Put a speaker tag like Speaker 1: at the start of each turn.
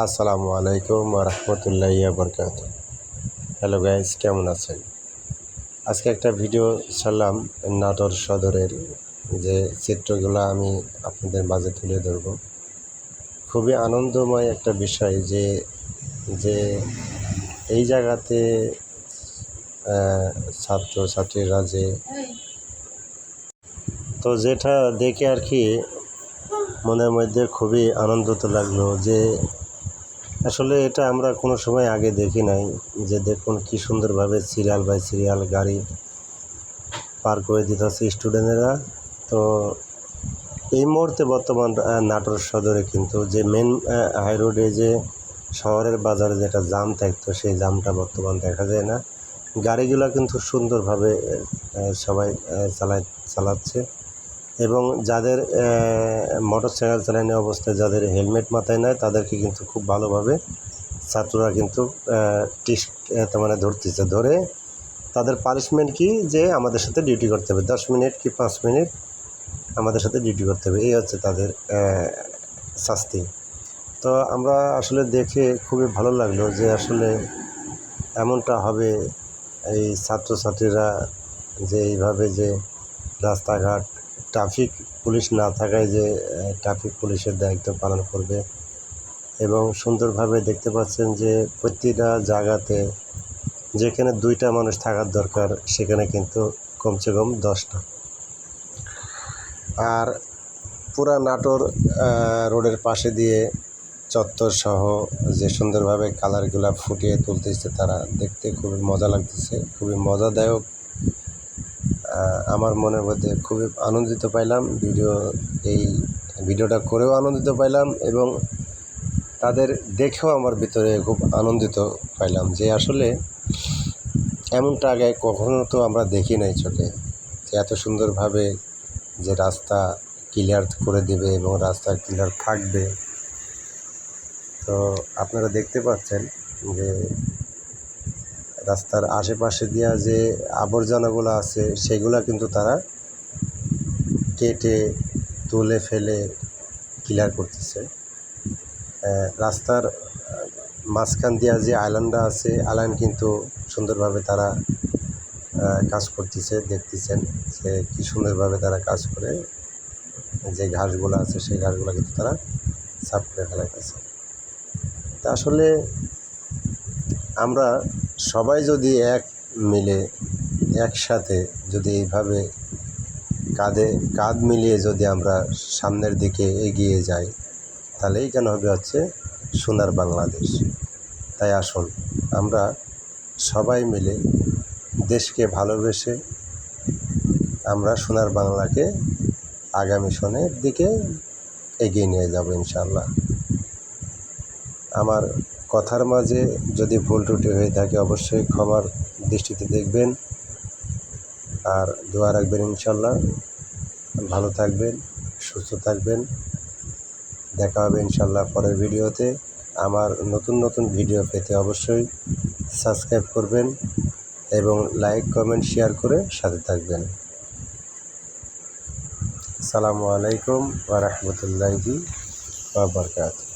Speaker 1: আসসালামু আলাইকুম রহমতুল্লাহ বরকাত হ্যালো গাইজ কেমন আছেন? আজকে একটা ভিডিও ছাড়লাম নাটোর সদরের যে চিত্রগুলো আমি আপনাদের মাঝে তুলে ধরব। খুবই আনন্দময় একটা বিষয় যে যে এই জায়গাতে ছাত্র ছাত্রীরা যে তো যেটা দেখে আর কি মনের মধ্যে খুবই আনন্দিত লাগল যে আসলে এটা আমরা কোনো সময় আগে দেখি নাই যে দেখুন কি সুন্দরভাবে সিরিয়াল বাই সিরিয়াল গাড়ি পার করে দিতেছে স্টুডেন্টেরা। তো এই মুহূর্তে বর্তমান নাটোর সদরে কিন্তু যে মেন হাই রোডে যে শহরের বাজারে যেটা জাম থাকতো, সেই জামটা বর্তমান দেখা যায় না। গাড়িগুলো কিন্তু সুন্দরভাবে সবাই চালায় চালাচ্ছে। এবং যাদের মোটর সাইকেল চালানো অবস্থায় যাদের হেলমেট মাথায় নেয় তাদেরকে কিন্তু খুব ভালোভাবে ছাত্ররা কিন্তু টিস্ট তার মানে ধরতেছে, ধরে তাদের পানিশমেন্ট কি? যে আমাদের সাথে ডিউটি করতে হবে। দশ মিনিট কি পাঁচ মিনিট আমাদের সাথে ডিউটি করতে হবে। এই হচ্ছে তাদের শাস্তি। তো আমরা আসলে দেখে খুবই ভালো লাগল যে আসলে এমনটা হবে। এই ছাত্রছাত্রীরা যে এইভাবে যে রাস্তাঘাট ট্রাফিক পুলিশ না থাকায় যে ট্রাফিক পুলিশের দায়িত্ব পালন করবে। এবং সুন্দরভাবে দেখতে পাচ্ছেন যে, প্রতিটা জায়গাতে যেখানে দুইটা মানুষ থাকার দরকার, সেখানে কিন্তু কমসে কম দশটা। আর পুরা নাটোর রোডের পাশে দিয়ে চত্বর সহ যে সুন্দরভাবে কালারগুলা ফুটিয়ে তুলতেছে তারা, দেখতে খুবই মজা লাগতেছে, খুবই মজাদায়ক আমার মনের মধ্যে খুবই আনন্দিত পাইলাম। ভিডিও, এই ভিডিওটা করেও আনন্দিত পাইলাম এবং তাদের দেখেও আমার ভিতরে খুব আনন্দিত পাইলাম যে আসলে এমনটা আগে কখনো তো আমরা দেখি নাই চোখে। যে এত সুন্দরভাবে যে রাস্তা ক্লিয়ার করে দেবে এবং রাস্তা ক্লিয়ার থাকবে। তো আপনারা দেখতে পাচ্ছেন যে রাস্তার আশেপাশে দেওয়া যে আবর্জনাগুলো আছে, সেগুলো কিন্তু তারা কেটে, তুলে ফেলে ক্লিয়ার করতেছে। রাস্তার মাঝখান দেওয়া যে আইল্যান্ডটা আছে আইল্যান্ড কিন্তু সুন্দরভাবে তারা কাজ করতেছে, দেখতেছেন যে কী সুন্দরভাবে তারা কাজ করে। যে ঘাসগুলো আছে, সেই ঘাসগুলো কিন্তু তারা সাফ করে ফেলাইতেছে। তা আসলে আমরা সবাই যদি এক মিলে, একসাথে যদি এইভাবে কাঁধে, কাঁধ মিলিয়ে যদি আমরা সামনের দিকে এগিয়ে যাই, তাহলেই কেন হবে হচ্ছে সোনার বাংলাদেশ। তাই আসুন, আমরা সবাই মিলে দেশকে ভালোবেসে আমরা সোনার বাংলাকে আগামী সনের দিকে এগিয়ে নিয়ে যাব ইনশাল্লাহ আমার কথার মাঝে যদি ভুল ত্রুটি হয়ে থাকে অবশ্যই ক্ষমার দৃষ্টিতে দেখবেন। আর দোয়া রাখবেন ইনশাল্লাহ। ভালো থাকবেন, সুস্থ থাকবেন। দেখা হবে ইনশাল্লাহ পরের ভিডিওতে। আমার নতুন নতুন ভিডিও পেতে অবশ্যই সাবস্ক্রাইব করবেন এবং লাইক, কমেন্ট, শেয়ার করে সাথে থাকবেন। আসসালামু আলাইকুম ওয়া রাহমাতুল্লাহি ওয়া বারাকাতুহু।